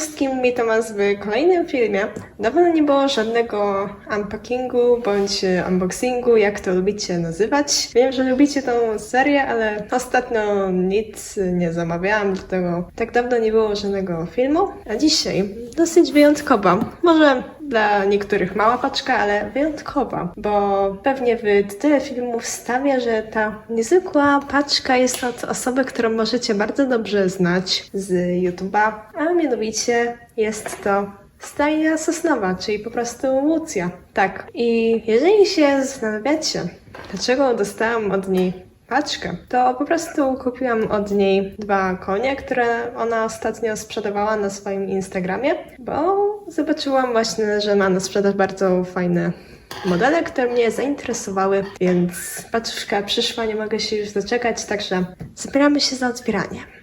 wszystkim, witam Was w kolejnym filmie. Dawno nie było żadnego unpackingu bądź e, unboxingu, jak to lubicie nazywać. Wiem, że lubicie tą serię, ale ostatnio nic nie zamawiałam, dlatego tak dawno nie było żadnego filmu. A dzisiaj dosyć wyjątkowa. Może dla niektórych mała paczka, ale wyjątkowa, bo pewnie w tyle filmów stawia, że ta niezwykła paczka jest od osoby, którą możecie bardzo dobrze znać z YouTube'a, a mianowicie jest to Stajnia Sosnowa, czyli po prostu Łucja. Tak. I jeżeli się zastanawiacie, dlaczego dostałam od niej paczkę, to po prostu kupiłam od niej dwa konie, które ona ostatnio sprzedawała na swoim Instagramie, bo zobaczyłam właśnie, że ma na sprzedaż bardzo fajne modele, które mnie zainteresowały, więc paczka przyszła, nie mogę się już doczekać, także zabieramy się za otwieranie.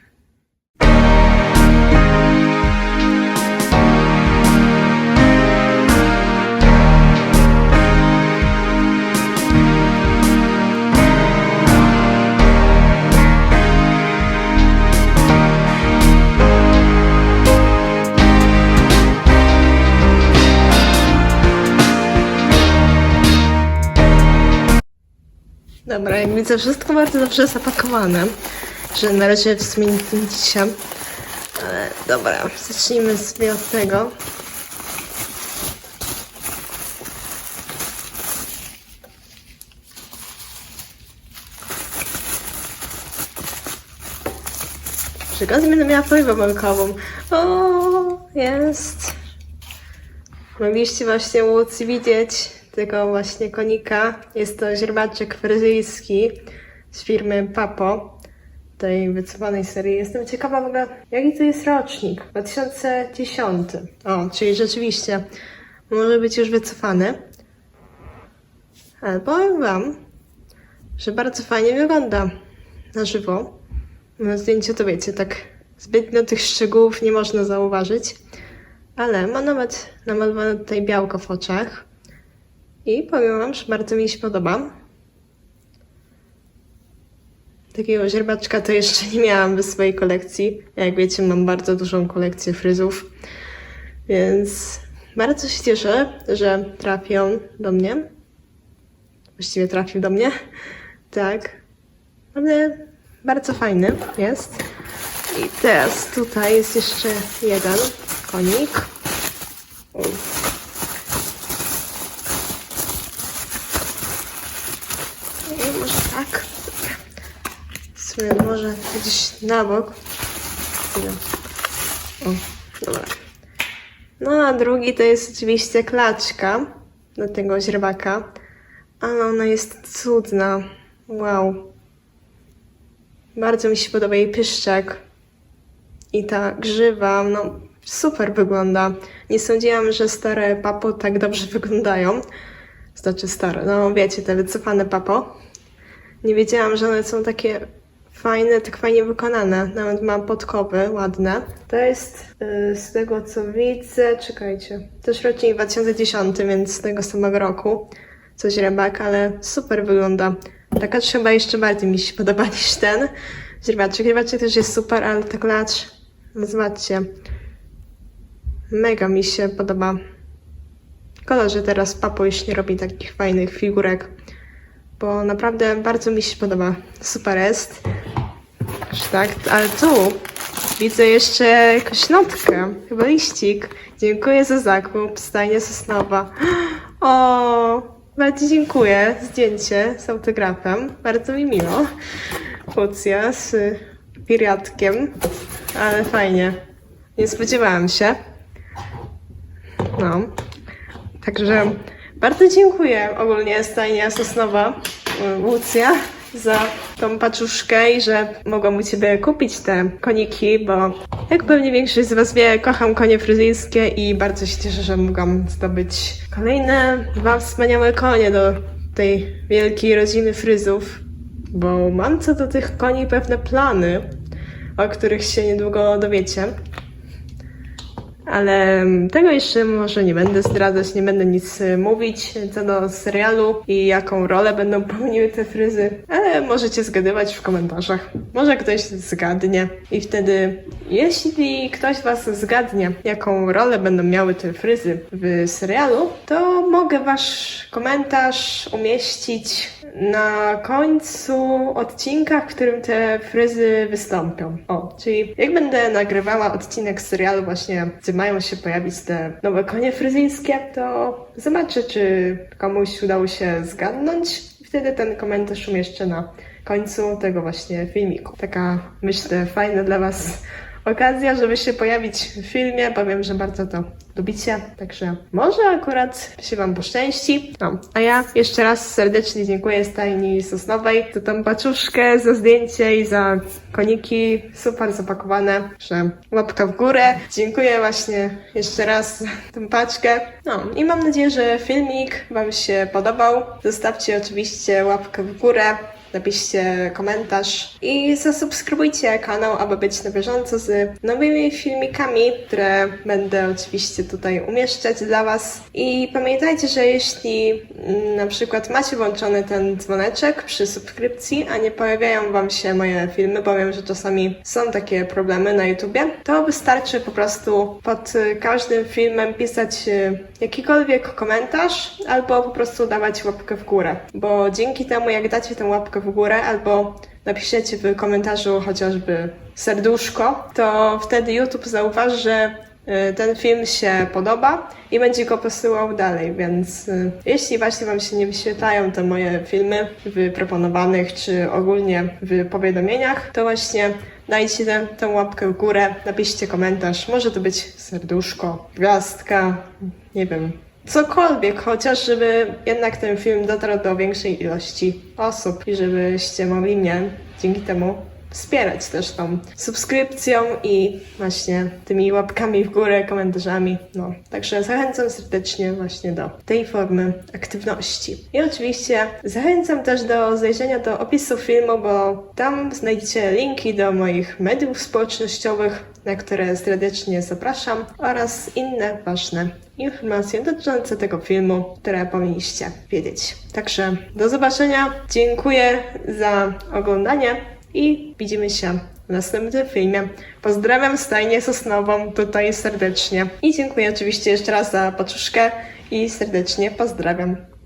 Widzę, wszystko bardzo dobrze zapakowane, że na razie w sumie nic nie widzicie. Ale dobra, zacznijmy sobie od tego. Przy okazji będę miała folię balkową. O, jest. Mogliście właśnie móc widzieć tego właśnie konika. Jest to źrebaczek fryzyjski z firmy Papo, tej wycofanej serii. Jestem ciekawa w ogóle, jaki to jest rocznik? 2010. O, czyli rzeczywiście może być już wycofany. Ale powiem Wam, że bardzo fajnie wygląda na żywo. Na zdjęciu to wiecie, tak zbytnio tych szczegółów nie można zauważyć. Ale ma nawet namalowane tutaj białko w oczach. I powiem wam, że bardzo mi się podoba. Takiego źrebaczka to jeszcze nie miałam w swojej kolekcji. Jak wiecie, mam bardzo dużą kolekcję fryzów. Więc bardzo się cieszę, że trafią do mnie. Właściwie trafił do mnie. Tak. Ale bardzo fajny jest. I teraz tutaj jest jeszcze jeden konik. O, I może tak. Dobra. Może gdzieś na bok. Chwilę. O, dobra. No a drugi to jest oczywiście klaczka do tego źrebaka. Ale ona jest cudna. Wow. Bardzo mi się podoba jej pyszczek. I ta grzywa, no super wygląda. Nie sądziłam, że stare papo tak dobrze wyglądają. Znaczy stare, no wiecie, te wycofane papo. Nie wiedziałam, że one są takie fajne, tak fajnie wykonane. Nawet ma podkowy ładne. To jest y, z tego co widzę, czekajcie, też rocznik 2010, więc z tego samego roku. Coś rybak, ale super wygląda. Taka chyba jeszcze bardziej mi się podoba niż ten. Źrebaczek, źrebaczek też jest super, ale tak lacz, zobaczcie. Mega mi się podoba. Że teraz Papo już nie robi takich fajnych figurek, bo naprawdę bardzo mi się podoba. Super jest. Tak, ale tu widzę jeszcze jakąś notkę, chyba liścik. Dziękuję za zakup, stajnie Sosnowa. O, bardzo dziękuję. Zdjęcie z autografem. Bardzo mi miło. Lucja z piriatkiem, ale fajnie. Nie spodziewałam się. No. Także bardzo dziękuję ogólnie Stajnia Sosnowa, y, Łucja, za tą paczuszkę i że mogłam u Ciebie kupić te koniki, bo jak pewnie większość z Was wie, kocham konie fryzyjskie i bardzo się cieszę, że mogłam zdobyć kolejne dwa wspaniałe konie do tej wielkiej rodziny fryzów, bo mam co do tych koni pewne plany, o których się niedługo dowiecie. Ale tego jeszcze może nie będę zdradzać, nie będę nic y, mówić co do serialu i jaką rolę będą pełniły te fryzy, ale możecie zgadywać w komentarzach. Może ktoś zgadnie i wtedy, jeśli ktoś was zgadnie, jaką rolę będą miały te fryzy w serialu, to mogę wasz komentarz umieścić na końcu odcinka, w którym te fryzy wystąpią. O, czyli jak będę nagrywała odcinek z serialu właśnie, gdzie mają się pojawić te nowe konie fryzyjskie, to zobaczę, czy komuś udało się zgadnąć wtedy ten komentarz umieszczę na końcu tego właśnie filmiku. Taka, myślę, fajna dla was okazja, żeby się pojawić w filmie, bo wiem, że bardzo to lubicie, także może akurat się Wam poszczęści. No, a ja jeszcze raz serdecznie dziękuję Stajni Sosnowej za tą paczuszkę, za zdjęcie i za koniki, super zapakowane, że łapka w górę. Dziękuję właśnie jeszcze raz za tę paczkę. No i mam nadzieję, że filmik Wam się podobał. Zostawcie oczywiście łapkę w górę, napiszcie komentarz i zasubskrybujcie kanał, aby być na bieżąco z nowymi filmikami, które będę oczywiście tutaj umieszczać dla Was. I pamiętajcie, że jeśli mm, na przykład macie włączony ten dzwoneczek przy subskrypcji, a nie pojawiają Wam się moje filmy, bo wiem, że czasami są takie problemy na YouTubie, to wystarczy po prostu pod każdym filmem pisać y, jakikolwiek komentarz albo po prostu dawać łapkę w górę, bo dzięki temu jak dacie tę łapkę w górę albo napiszecie w komentarzu chociażby serduszko, to wtedy YouTube zauważy, że y, ten film się podoba i będzie go posyłał dalej, więc y, jeśli właśnie Wam się nie wyświetlają te moje filmy w proponowanych czy ogólnie w powiadomieniach, to właśnie dajcie tę, tę łapkę w górę, napiszcie komentarz, może to być serduszko, gwiazdka, nie wiem, cokolwiek, chociaż żeby jednak ten film dotarł do większej ilości osób i żebyście mogli mnie dzięki temu wspierać też tą subskrypcją i właśnie tymi łapkami w górę, komentarzami. No, także zachęcam serdecznie właśnie do tej formy aktywności. I oczywiście zachęcam też do zajrzenia do opisu filmu, bo tam znajdziecie linki do moich mediów społecznościowych, na które serdecznie zapraszam oraz inne ważne informacje dotyczące tego filmu, które powinniście wiedzieć. Także do zobaczenia. Dziękuję za oglądanie i widzimy się w następnym filmie. Pozdrawiam stajnię sosnową tutaj serdecznie i dziękuję oczywiście jeszcze raz za paczuszkę i serdecznie pozdrawiam.